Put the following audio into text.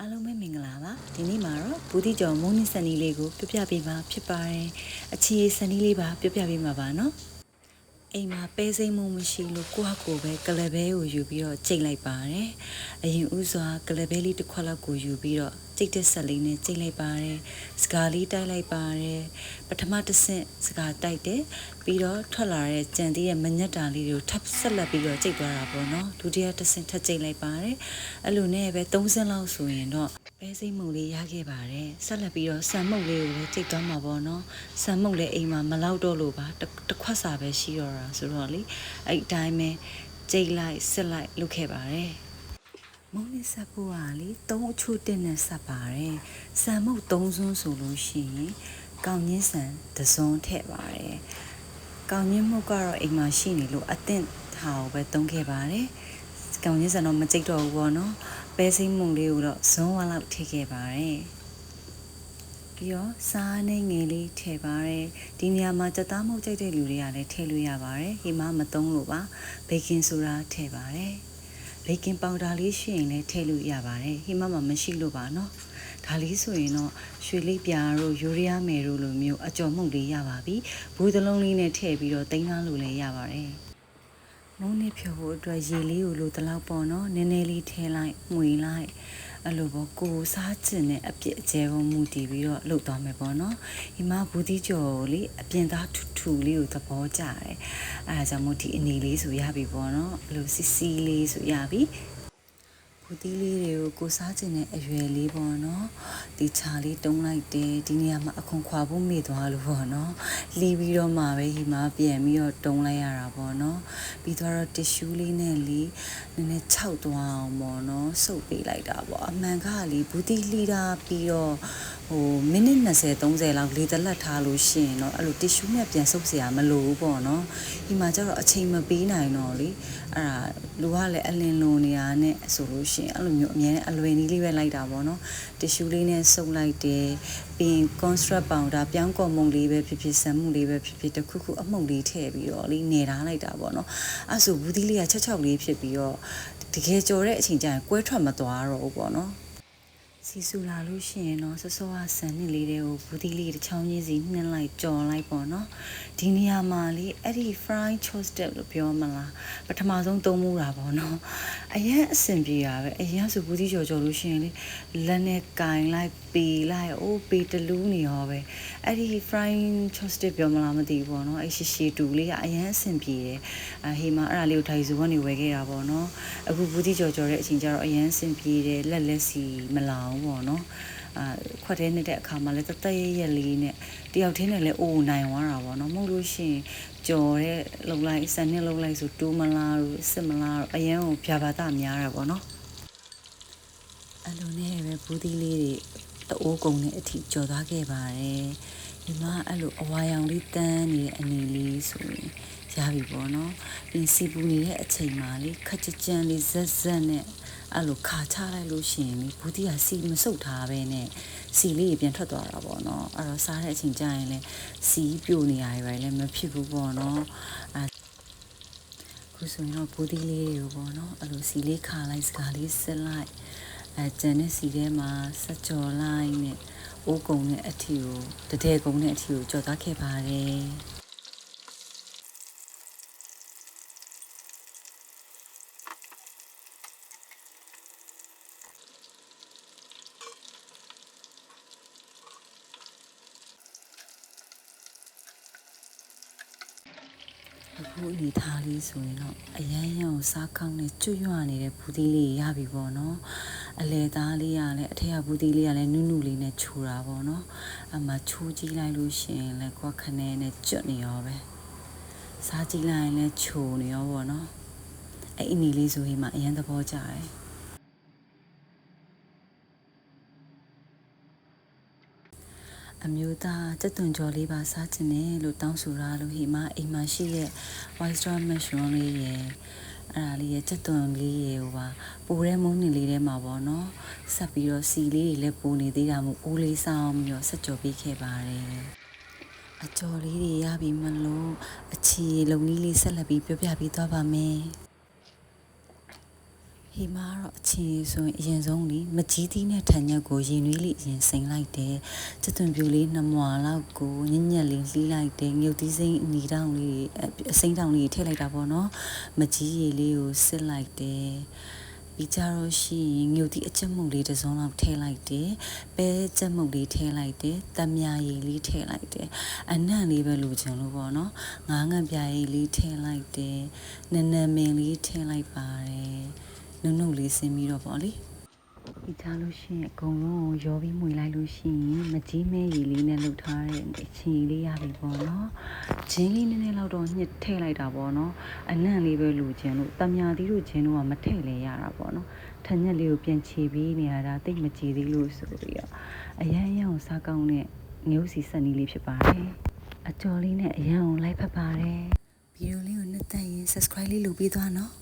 အားလုံးပဲမင်္ဂလာပါဒီနေ့မှာတော့ဘူးတိကျော်မုန်းနစ်စနီလေးကိုပြပြပေးမှာဖြစ်ပါတယ်အခြေစနီလေးပါပြပြပေးမှာပါနော်အိမ်မှာပဲစိမ့်မှုမရှိလို့ကိုယ့်ဟာကိုယ်ပဲကလဘဲကိုယူပြီးတော့ချိန်လိုက်ပါတယ်အရင်ဥစွာကလဘဲလေးတစ်ခွက်လောက်ကိုယူပြီးတော့ ကြိတ်တဲ့ဆက်လေးနဲ့ချိန်လိုက်ပါတယ်စကားလေးတိုက်လိုက်ပါတယ်ပထမတစ်ဆင့်စကားတိုက်တယ်ပြီးတော့ထွက်လာတဲ့ကြံသေးရဲ့မညက်တာလေးတွေကိုထပ်ဆက်လက်ပြီးတော့ချိန်သွားတာပေါ့နော်ဒုတိယတစ်ဆင့်ထပ်ချိန်လိုက်ပါတယ်အဲ့လိုနဲ့ပဲ၃ဆင့်လောက်ဆိုရင်တော့ပဲစိမ့်မှုလေးရခဲ့ပါတယ်ဆက်လက်ပြီးတော့ဆံမုတ်လေးကိုလည်းချိန်သွားမှာပေါ့နော်ဆံမုတ်လည်းအိမ်မှာမလောက်တော့လို့ပါတစ်တစ်ခွက်စာပဲရှိတော့တာဆိုတော့လေအဲ့ဒီအတိုင်းပဲချိန်လိုက်ဆက်လိုက်လုပ်ခဲ့ပါတယ် မုံနဲ့ဆက်ဖို့ကလေသုံးအချို့တက်နဲ့ဆက်ပါတယ်။စံမုတ်သုံးစွန်းဆိုလို့ရှိရင်ကောင်းညင်းဆန်တစ်စွန်းထည့်ပါတယ်။ကောင်းညင်းမှုကတော့အိမ်မှာရှိနေလို့အသင့်ဟာကိုပဲသုံးခဲ့ပါတယ်။ကောင်းညင်းဆန်တော့မကြိတ်တော့ဘူးပေါ့နော်။ပဲစိမ့်မှုလေးကိုတော့ဇွန်းဝါလောက်ထည့်ခဲ့ပါတယ်။ပြီးတော့စားနဲ့ငယ်လေးထည့်ပါတယ်ဒီနေရာမှာကြက်သားမုတ်ကြိုက်တဲ့လူတွေကလည်းထည့်လို့ရပါတယ်ဟိမမသုံးလို့ပါဘေကင်ဆိုဒါထည့်ပါတယ် ဘေကင်ပေါင်ဒါလေးရှိရင်လည်းထည့်လို့ရပါတယ်ဟိမမမရှိလို့ပါနော်ဒါလေးဆိုရင်တော့ရွှေလေးပြာတို့ယူရီးယားမယ်တို့လိုမျိုးအကြော်မှုန့်လေးရပါပြီဘူးသလုံးလေးနဲ့ထည့်ပြီးတော့တင်းသားလို့လည်းရပါတယ်မု န်းနေဖြုတ်ဖို့အတွက်ရေလေးကိုလိုတလောက်ပေါ့နော်နည်းနည်းလေးထည့်လိုက်မှွေလိုက်အဲ့လိုပေါ့ကိုယ်စားချင်တဲ့အပြစ်အကျဲပုံမူတည်ပြီးတော့လှုပ်သွားမယ်ပေါ့နော်ဒီမှာဘူးတိကျော်ကိုလေအပြင်သားထူထူလေးကိုသဘောကျတယ်အဲဒါကြောင့်မို့ဒီအနေလေးဆိုရပြီပေါ့နော်အဲ့လိုစီစီလေးဆိုရပြီ ဘူးတီးလေးတွေကိုကိုစားခြင်းနဲ့အရွယ်လေးပေါ့နော်ဒီချာလေးတုံးလိုက်တယ်ဒီနေရာမှာအခွန်ခွာဖို့မေ့သွားလို့ပေါ့နော်လီးပြီးတော့မှပဲဟိမှာပြန်ပြီးတော့တုံးလိုက်ရတာပေါ့နော်ပြီးတော့တ िश ူးလေးနဲ့လီးနည်းနည်းခြောက်သွားအောင်ပေါ့နော်စုပ်ပေးလိုက်တာပေါ့အမှန်ကလေဘူးတီးလှီးတာပြီးတော့ ဟိုမိနစ်20 30လောက်လေတလက်ထားလို့ရှိရင်တော့အဲ့လိုတ िश ူးနဲ့ပြန်စုပ်เสียမလို့ဘူးပေါ့နော်ဒီမှာကျတော့အချိန်မပေးနိုင်တော့လေအဲ့ဒါလူကလည်းအလင်းလွန်နေတာနဲ့ဆိုလို့ရှိရင်အဲ့လိုမျိုးအမြဲတမ်းအလွယ်နည်းလေးပဲလိုက်တာပေါ့နော်တ िश ူးလေးနဲ့စုပ်လိုက်တယ်ပြီးရင် construct powder ပြောင်းကော်မုံလေးပဲဖြစ်ဖြစ်ဆံမှုလေးပဲဖြစ်ဖြစ်တစ်ခုခုအမှုန့်လေးထည့်ပြီးတော့လေးနေထားလိုက်တာပေါ့နော်အဲ့ဆိုဘူးသီးလေးကချက်ချောက်လေးဖြစ်ပြီးတော့တကယ်ကြော်တဲ့အချိန်ကျရင်ကွဲထွက်မသွားတော့ဘူးပေါ့နော် စီဆူလာလို့ရှိရင်တော့စောစောကဆန်နှစ်လေးတွေကိုဘူးတီလေးတစ်ချောင်းချင်းစီနှင်းလိုက်ကြော်လိုက်ပေါ့နော်ဒီနေရာမှာလေအဲ့ဒီ fry chopstick လို့ပြောမလားပထမဆုံးသုံးမှုတာပေါ့နော်အရင်အဆင်ပြေတာပဲအရင်ဆိုဘူးတီကြော်ကြော်လို့ရှိရင်လေလက်နဲ့ကင်လိုက်ပေလိုက်အိုးပေတလူးနေရောပဲအဲ့ဒီ fry chopstick ပြောမလားမသိဘူးပေါ့နော်အဲ့ရှီရှီတူလေးကအရင်အဆင်ပြေတယ်အဟေးမှာအဲ့ဒါလေးကိုဒိုင်ဇူကနေဝယ်ခဲ့တာပေါ့နော်အခုဘူးတီကြော်ကြော်တဲ့အချိန်ကျတော့အရင်အဆင်ပြေတယ်လက်လက်စီမလောင်ပေါ့နော်အာခွက်ထဲနေတဲ့အခါမှာလည်းတသက်ရရက်လေးနဲ့တယောက်တည်းနဲ့လည်းအိုးနိုင်သွားတာပေါ့နော်မဟုတ်လို့ရှိရင်ကြော်တဲ့လုံလိုက်စနစ်လုံလိုက်ဆိုတိုးမလားတို့စစ်မလားတို့အရန်ကိုဖြာပါတာများတာပေါ့နော်အဲ့လိုနဲ့ပဲဘူးသီးလေးတွေတအိုးကုံနဲ့အထိကြော်သွားခဲ့ပါတယ်ဒီမှာအဲ့လိုအဝါရောင်လေးတန်းနေတဲ့အနေလေးဆိုရင်ရပြီပေါ့နော်ပြီးစီပူနေတဲ့အချိန်မှာလေခက်ကြကြမ်းလေးဇက်ဇက်နဲ့ အဲ့လိုခါချလိုက်လို့ရှိရင်လေဘူးတီးကစီမဆုတ်ထားပဲနဲ့စီလေးပြန်ထွက်သွားတာပေါ့နော်အဲ့တော့စားတဲ့အချိန်ကျရင်လေစီပြိုနေရတယ်ပဲလည်းမဖြစ်ဘူးပေါ့နော်အဲခုဆိုရင်တော့ဘူးတီးလေးတွေကိုပေါ့နော်အဲ့လိုစီလေးခါလိုက်စကားလေးစစ်လိုက်အဲကျန်တဲ့စီထဲမှာဆက်ကြော်လိုက်နဲ့အိုးကုံနဲ့အထီကိုတတဲကုံနဲ့အထီကိုကြော်သွားခဲ့ပါတယ် အခုအနေထားလေးဆိုရင်တော့အရန်ရန်ကိုစားကောင်းနဲ့ကျွတ်ရွနေတဲ့ဘူးသီးလေးရပြီပေါ့နော်အလဲသားလေးကလည်းအထက်ကဘူးသီးလေးကလည်းနုနုလေးနဲ့ခြူတာပေါ့နော်အမှခြူကြည့်လိုက်လို့ရှိရင်လည်းကွက်ခနဲနဲ့ကျွတ်နေရောပဲစားကြည့်လိုက်ရင်လည်းခြူနေရောပေါ့နော်အဲ့အင်းလေးဆိုရင်မှအရန်သဘောကျတယ် အမျိုးသားစက်သွန်ကြော်လေးပါစားချင်တယ်လို့တောင်းဆိုရလို့ဟိမအိမ်မှာရှိတဲ့ white straw mushroom လေးရယ်အဲ့ဒါလေးရယ်စက်သွန်လေးရယ်ဟိုပါပိုတဲ့မုန်းနေလေးထဲမှာပေါ့နော်ဆက်ပြီးတော့စီလေးတွေလည်းပိုနေသေးတာမို့အိုးလေးစားအောင်ပြီးတော့ဆက်ကြော်ပေးခဲ့ပါတယ်အကြော်လေးတွေရပြီမလို့အချီလုံလေးလေးဆက်လက်ပြီးပြောပြပေးသွားပါမယ် ဟဒီမှာတော့အချင်းဆိုရင်အရင်ဆုံးလေမကြီးသီးနဲ့ထန်ရက်ကိုရင်နွေးလေးအရင်စိန်လိုက်တယ်စက်သွန်ပြူလေးနှမွာလောက်ကိုညညက်လေးလှီးလိုက်တယ်ငုတ်သီးစိမ့်အနီတောင်လေးအစိမ့်တောင်လေးထည့်လိုက်တာပေါ့နော်မကြီးရည်လေးကိုစစ်လိုက်တယ်ပြီးကြတော့ရှိရင်ငုတ်သီးအချက်မှုလေးတစ်စုံလောက်ထည့်လိုက်တယ်ပဲချက်မှုလေးထည့်လိုက်တယ်တမယာရည်လေးထည့်လိုက်တယ်အနံ့လေးပဲလိုချင်လို့ပေါ့နော်ငါးငန့်ပြားရည်လေးထည့်လိုက်တယ်နနမင်လေးထည့်လိုက်ပါတယ် နုံနုံလေးဆင်းပြီးတော့ပေါ့လေဒီချလို့ရှိရင်အကုန်လုံးကိုရောပြီးမှွေလိုက်လို့ရှိရင်မကြီးမဲရည်လေးနဲ့လှုပ်ထားတဲ့အချင်းလေးရပြီပေါ့နော်ဂျင်းလေးနည်းနည်းလောက်တော့ညှစ်ထည့်လိုက်တာပေါ့နော်အနံ့လေးပဲလူချင်းလို့တမယာသီးတို့ဂျင်းတို့ကမထည့်လဲရတာပေါ့နော်ထညက်လေးကိုပြန်ချီပြီးနေရတာတိတ်မကြည်သေးလို့ဆိုပြီးတော့အရန်ရန်ကိုစားကောင်းတဲ့ငိုးစီစက်နီးလေးဖြစ်ပါတယ်အကျော်လေးနဲ့အရန်ကိုလိုက်ဖက်ပါတယ်ဗီဒီယိုလေးကိုနှစ်သက်ရင် subscribe လေးလုပ်ပြီးသွားနော်